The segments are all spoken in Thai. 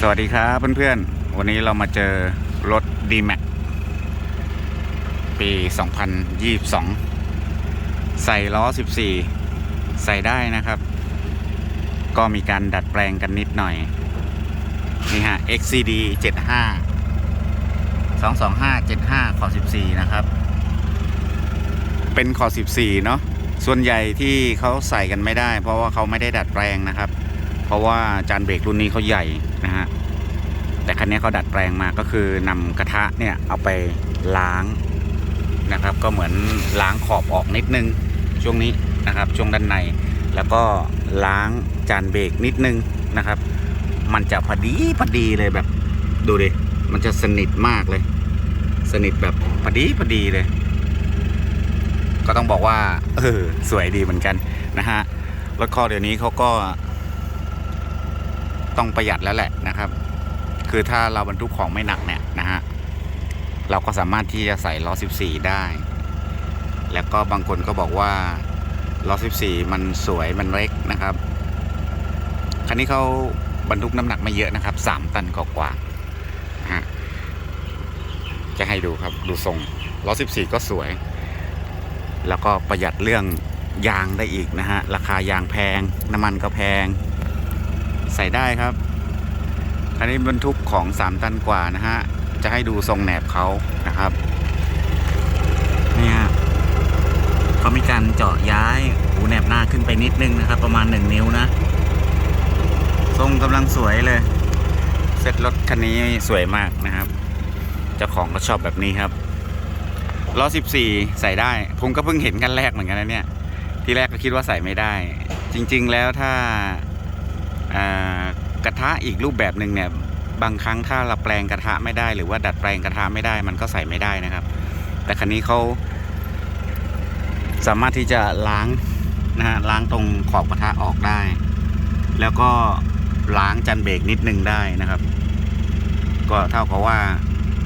สวัสดีครับเพื่อนๆ วันนี้เรามาเจอรถ d m a x ปี 2022 ใส่ล้อ 14 ใส่ได้นะครับ ก็มีการดัดแปลงกันนิดหน่อย นี่ฮะ XCD 75 225 75ขอ14 นะครับ เป็นขอ14 เนาะส่วนใหญ่ที่เขาใส่กันไม่ได้ เพราะว่าเขาไม่ได้ดัดแปลงนะครับ เพราะว่าจานเบรกรุ่นนี้เขาใหญ่นะฮะแต่คันนี้เขาดัดแปลงมาก็คือนำกระทะเนี่ยเอาไปล้างนะครับ ก็เหมือนล้างขอบออกนิดนึงช่วงนี้นะครับช่วงด้านใน แล้วก็ล้างจานเบรกนิดนึงนะครับ มันจะพอดีพอดีเลยแบบดูดิมันจะสนิทมากเลย สนิทแบบพอดีพอดีเลย ก็ต้องบอกว่าเออสวยดีเหมือนกันนะฮะรถคอเดี๋ยวนี้เขาก็ ต้องประหยัดแล้วแหละนะครับ คือถ้าเราบรรทุกของไม่หนักเนี่ยนะฮะเราก็สามารถที่จะใส่ล้อ 14 ได้ แล้วก็บางคนก็บอกว่าล้อ 14 มันสวยมันเล็กนะครับ คันนี้เขาบรรทุกน้ำหนักไม่เยอะนะครับ 3 ตันกว่าๆฮะจะให้ดูครับดูทรงล้อ 14 ก็สวย แล้วก็ประหยัดเรื่องยางได้อีกนะฮะ ราคายางแพง น้ำมันก็แพง ใส่ได้ครับ อันนี้บรรทุกของ3ตันกว่านะฮะ จะให้ดูทรงแหนบเขานะครับเนี่ยเขามีการเจาะย้ายหูแหนบหน้าขึ้นไปนิดนึงนะครับ ประมาณ1นิ้วนะ ทรงกำลังสวยเลย เซ็ตรถคันนี้สวยมากนะครับเจ้าของก็ชอบแบบนี้ครับล้อ14 ใส่ได้ ผมก็เพิ่งเห็นกันแรกเหมือนกันนะเนี่ย ที่แรกก็คิดว่าใส่ไม่ได้ จริง ๆ แล้วถ้า กระทะอีกรูปแบบหนึ่งเนี่ยบางครั้งถ้าเราแปลงกระทะไม่ได้ หรือว่าดัดแปลงกระทะไม่ได้มันก็ใส่ไม่ได้นะครับ แต่คันนี้เขาสามารถที่จะล้างนะฮะล้างตรงขอบกระทะออกได้ แล้วก็ล้างจันเบรกนิดนึงได้นะครับ ก็เท่ากับว่า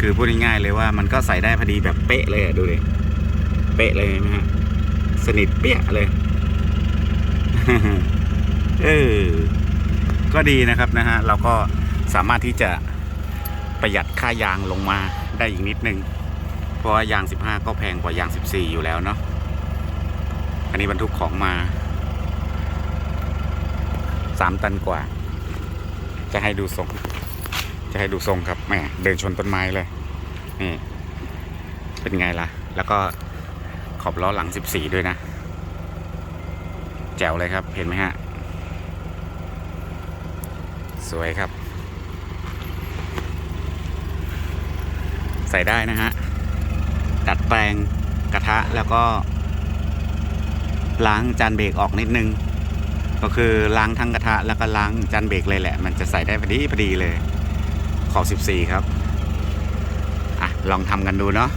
คือพูดง่ายๆเลยว่ามันก็ใส่ได้พอดีแบบเป๊ะเลยดูดิเป๊ะเลยนะฮะสนิทเปี้ยเลย เออ ก็ดีนะครับนะฮะเราก็สามารถที่จะประหยัดค่ายางลงมาได้อีกนิดนึง เพราะว่ายาง 15 ก็แพงกว่ายาง 14 อยู่แล้วเนาะอันนี้บรรทุกของมา 3 ตันกว่า จะให้ดูทรง จะให้ดูทรงครับแหมเดินชนต้นไม้เลย นี่ เป็นไงล่ะ แล้วก็ขอบล้อหลัง 14 ด้วยนะ แจ๋วเลยครับเห็นไหมฮะ สวยครับ ใส่ได้นะฮะดัดแปลงกระทะแล้วก็ ล้างจานเบรกออกนิดนึง ก็คือล้างทั้งกระทะแล้วก็ล้างจานเบรกเลยแหละ มันจะใส่ได้พอดีพอดีเลย ขอบ 14 ครับ อะ ลองทำกันดูเนาะ